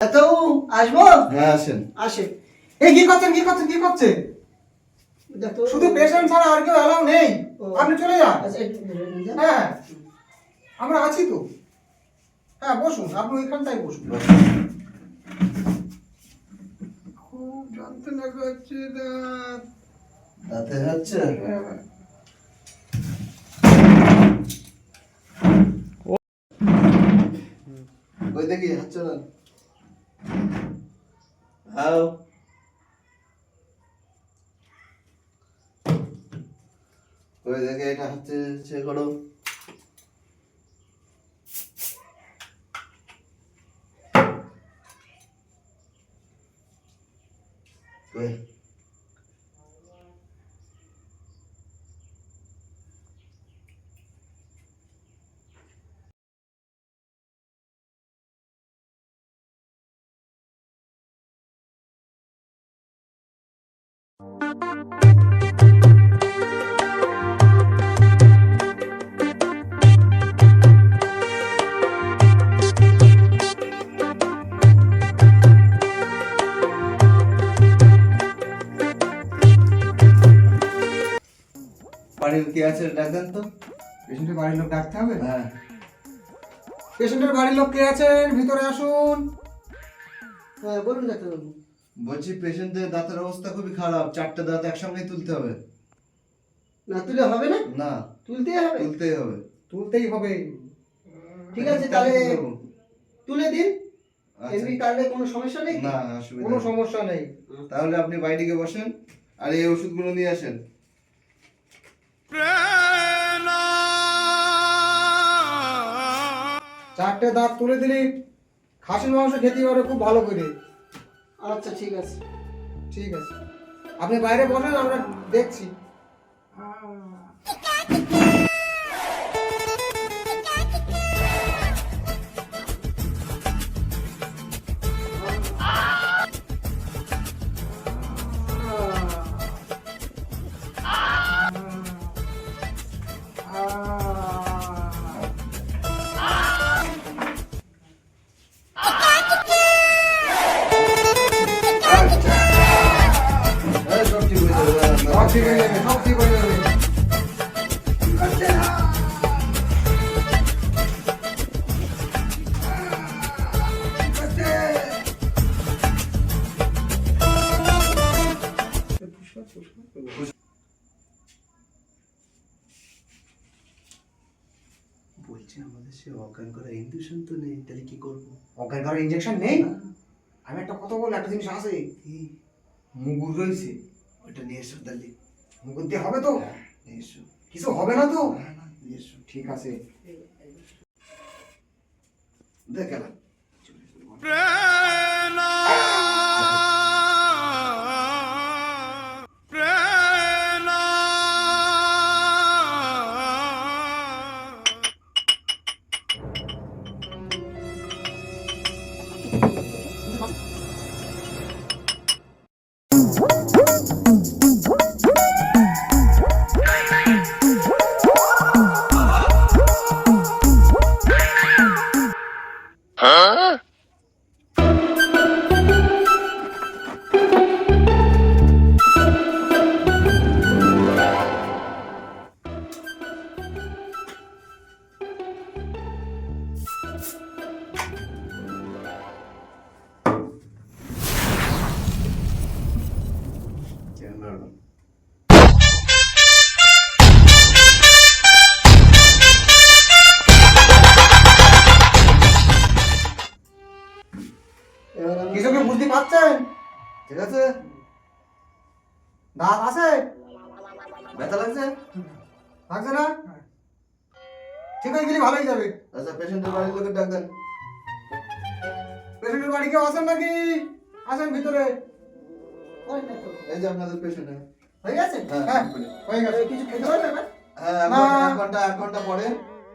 তো আসব? হ্যাঁ আসেন। আসে। এই কি করছেন কি করছেন কি করছেন শুধু পেশেন্ট ছাড়া আর কেউ অ্যালাউ নেই। আপনি চলে যান। আচ্ছা যান। হ্যাঁ। আমরা আছি তো। হ্যাঁ বসুন আপনি ওইখানটাই বসুন। খুব যন্ত্রণা করছে দাঁত। তাতে হচ্ছে? ওই দেখি হাত চালান। হাও ওই দেখে এটা হাতে সে করো ওই বাড়ির কে আছে ডাকবেন তো? পেশেন্টের বাড়ির লোক ডাকতে হবে? হ্যাঁ। পেশেন্টের বাড়ির লোক কে আছেন? ভিতরে আসুন। হ্যাঁ বলুন ডাক্তারবাবু। বলছি পেশেন্টের দাঁতের অবস্থা খুবই খারাপ চারটে দাঁত একসঙ্গে তুলতে হবে। না তুলে হবে না? না। তুলতেই হবে? তুলতেই হবে। তুলতেই হবে। ঠিক আছে তাহলে তুলে দিন। আচ্ছা। এমনি তাহলে কোনো সমস্যা নেই? না অসুবিধা কোনো সমস্যা নেই। তাহলে আপনি বাইরে বসেন আর এই ওষুধগুলো নিয়ে আসেন। চারটে দাঁত তুলে দিলি খাসির মাংস খেতে পারে খুব ভালো করে। আচ্ছা ঠিক আছে। ঠিক আছে। আপনি বাইরে বসেন আমরা দেখছি। বলছি আমাদের সে অজ্ঞান করা ইনডিউশন তো নেই তাহলে কি করব? অজ্ঞান করার ইঞ্জেকশন নেই? আমি একটা কথা বলি একটা জিনিস আছে। কি? মুগুর রয়েছে। ওটা নিয়ে এসো তাহলে। মুগুর দিয়ে হবে তো? নিয়ে এসো। কিছু হবে না তো? নিয়ে এসো। ঠিক আছে। দেখালাম কি বুঝতে পারছেন ঠিক আছে? দাঁত আছে? ব্যথা লাগছে? লাগছে না? ঠিক হয়ে গেলে ভালোই যাবে। আচ্ছা পেশেন্টের বাড়ির লোকের ডাক দেন। পেশেন্টের বাড়ি কেউ আসেন নাকি? আসেন ভিতরে? এই যে আপনাদের পেশেন্ট হয়ে গেছে? হ্যাঁ হয়ে গেছে। কিছু খেতে পারবে হ্যাঁ এক ঘন্টা- এক ঘণ্টা পরে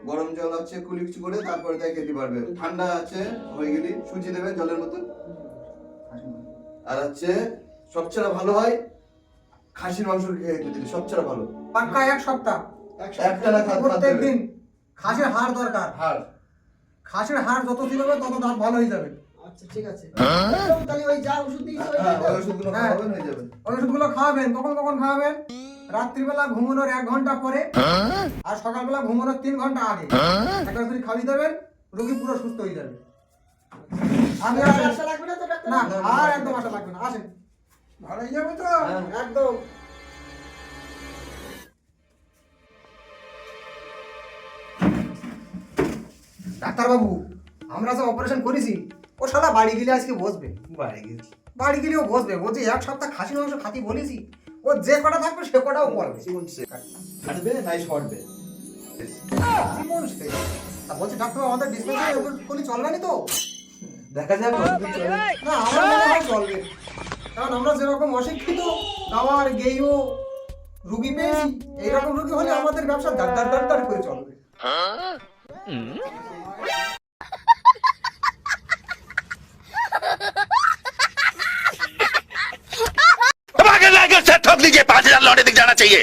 গরম জল আছে করে তারপরে তাই খেতে পারবে। ঠান্ডা আছে হয়ে গেলে সুজি দেবে জলের মতো আর হচ্ছে সবচেয়ে ভালো হয় খাসির মাংস খেয়ে দিলে সবচেয়ে ভালো। পাক্কা এক সপ্তাহ। প্রত্যেক দিন খাসির হাড় দরকার। হাড়। খাসির হাড় যত ছিল তত দাঁত ভালো হয়ে যাবে। আচ্ছা ঠিক আছে। তাহলে ওই যা ওষুধ দিয়েছে ওই হ্যাঁ দিন ওষুধগুলো হ্যাঁ। খাওয়াবেন হয়ে যাবে। ওষুধগুলো খাওয়াবেন কখন কখন খাওয়াবেন? রাত্রিবেলা ঘুমানোর এক ঘণ্টা পরে। আর সকালবেলা ঘুমানোর তিন ঘণ্টা আগে। একটা খাওয়িয়ে দেবেন রোগী পুরো সুস্থ হয়ে যাবে। আপনি আর লাগবে না তো ডাক্তার না আর একদম আশা লাগবে না আসেন। ভালো হয়ে যাবে তো? হ্যাঁ। একদম। ডাক্তারবাবু আমরা যে অপারেশন করেছি। ও শালা বাড়ি গেলে আজকে বসবে। বাড়ি গেছি। বাড়ি গেলেও বসবে। বলছি এক সপ্তাহ খাসি মাংস খাতি বলেছি। ও যে কটা থাকবে সে কটাও করবে জীবন কাটবে নাই শর্টবে জীবন সে বলছি ডাক্তার আমাদের ডিসপেন্সারি করলে চলবে না তো? দেখা যাক কতদিন চলে না আমার মনে হয় চলবে কারণ আমরা যেরকম অশিক্ষিত গাওয়ার গেইও রুগী পেয়েছি এইরকম রুগী হলে আমাদের ব্যবসা দাঁড় দাঁড় দাঁড় দাঁড় করে চলবে अब आगे लाकर से ठोक दीजिए पांच हजार लौटे दिख जाना चाहिए